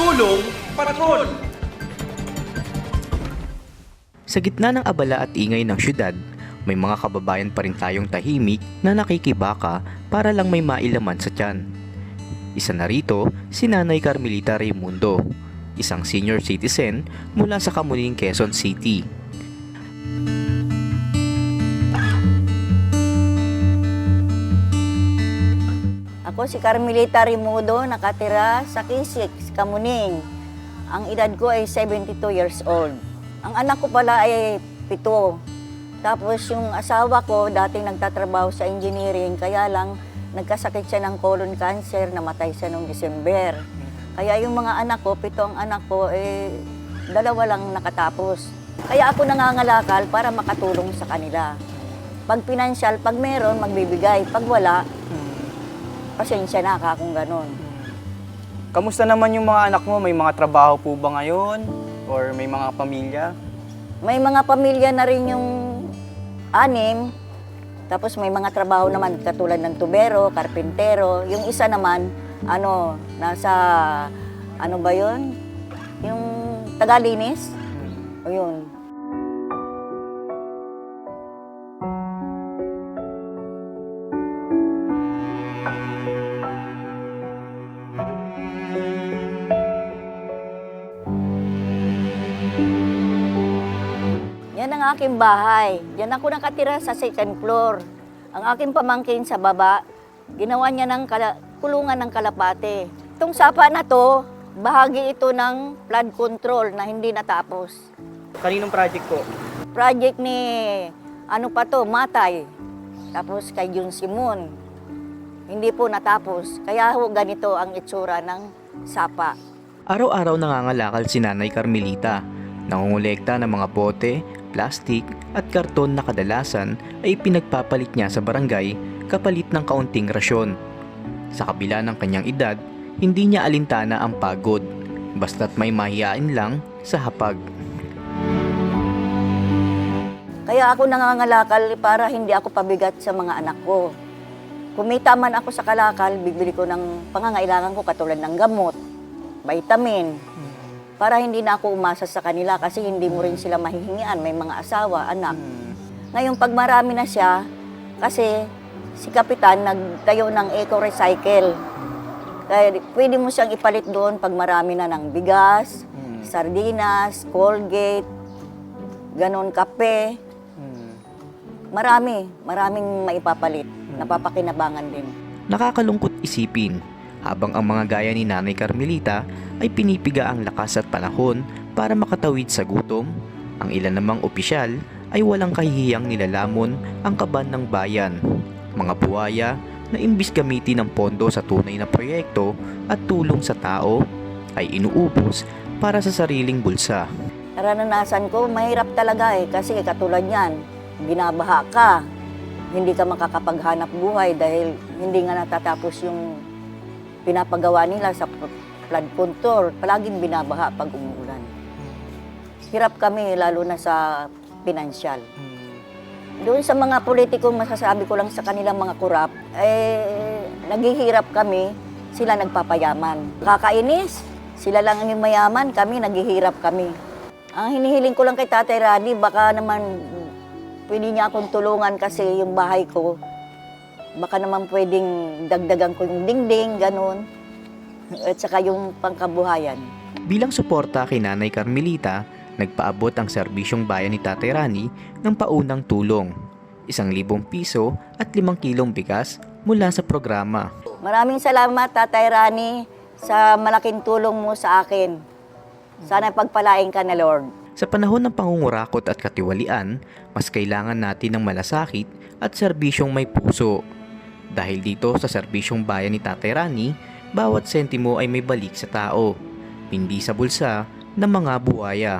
Tulong Patrol! Sa gitna ng abala at ingay ng syudad, may mga kababayan pa rin tayong tahimik na nakikibaka para lang may mailaman sa tiyan. Isa na rito, si Nanay Carmelita Raimundo, isang senior citizen mula sa Kamuning, Quezon City. Ako si Carmelita Rimudo, nakatira sa Kisik, Kamuning. Ang edad ko ay 72 years old. Ang anak ko pala ay pito. Tapos yung asawa ko, dating nagtatrabaho sa engineering, kaya lang nagkasakit siya ng colon cancer, namatay siya noong December. Kaya yung mga anak ko, pito ang anak ko, eh, dalawa lang nakatapos. Kaya ako nangangalakal para makatulong sa kanila. Pag pinansyal, pag meron, magbibigay. Pag wala, pasensya na ka kung ganun. Kamusta naman yung mga anak mo? May mga trabaho po ba ngayon? Or may mga pamilya? May mga pamilya na rin yung anim, tapos may mga trabaho naman katulad ng tubero, karpintero. Yung isa naman, ano, nasa, ano ba yun? Yung tagalinis? O yun. Ang aking bahay. Yan ako nakatira sa second floor. Ang aking pamangkin sa baba, ginawa niya ng kulungan ng kalapate. Itong sapa na to, bahagi ito ng flood control na hindi natapos. Kaninong project po? Project ni, ano pa to, Matay. Tapos kay Jun Simon. Hindi po natapos. Kaya ho ganito ang itsura ng sapa. Araw-araw nangangalakal si Nanay Carmelita. Nangungulekta ng mga bote, plastik at karton na kadalasan ay pinagpapalit niya sa barangay kapalit ng kaunting rasyon. Sa kabila ng kanyang edad, hindi niya alintana ang pagod, basta't may mahihain lang sa hapag. Kaya ako nangangalakal para hindi ako pabigat sa mga anak ko. Kumita man ako sa kalakal, bibili ko ng pangangailangan ko katulad ng gamot, vitamin, para hindi na ako umasa sa kanila kasi hindi mo rin sila mahihingian, may mga asawa, anak. Ngayon, pag marami na siya, kasi si Kapitan nagtayo ng eco-recycle. Kaya pwede mo siyang ipalit doon pag marami na ng bigas, Hmm. sardinas, Colgate, ganon kape. Hmm. Marami, maraming maipapalit. Napapakinabangan din. Nakakalungkot isipin habang ang mga gaya ni Nanay Carmelita ay pinipiga ang lakas at panahon para makatawid sa gutom, ang ilan namang opisyal ay walang kahihiyang nilalamon ang kaban ng bayan. Mga buwaya na imbis gamitin ng pondo sa tunay na proyekto at tulong sa tao ay inuubos para sa sariling bulsa. Naranasan ko, mahirap talaga eh. Kasi katulad yan, binabaha ka. Hindi ka makakapaghanap buhay dahil hindi nga natatapos yung pinapagawa nila sa flood control. Palaging binabaha pag umuulan. Hirap kami, lalo na sa pinansyal. Hmm. Doon sa mga politiko, masasabi ko lang sa kanilang mga kurap, eh, naghihirap kami, sila nagpapayaman. Kakainis, sila lang ang mayaman, kami naghihirap kami. Ang hinihiling ko lang kay Tatay Rani, baka naman pwede niya akong tulungan kasi yung bahay ko, baka naman pwedeng dagdagan ko yung dingding, ganun. At saka yung pangkabuhayan. Bilang suporta kay Nanay Carmelita, nagpaabot ang serbisyong bayan ni Tatay Rani ng paunang tulong. Isang libong piso at limang kilong bigas mula sa programa. Maraming salamat, Tatay Rani, sa malaking tulong mo sa akin. Sana pagpalain ka na, Lord. Sa panahon ng pangungurakot at katiwalian, mas kailangan natin ng malasakit at serbisyong may puso. Dahil dito sa serbisyong bayan ni Tatay Rani, bawat sentimo ay may balik sa tao, hindi sa bulsa ng mga buwaya.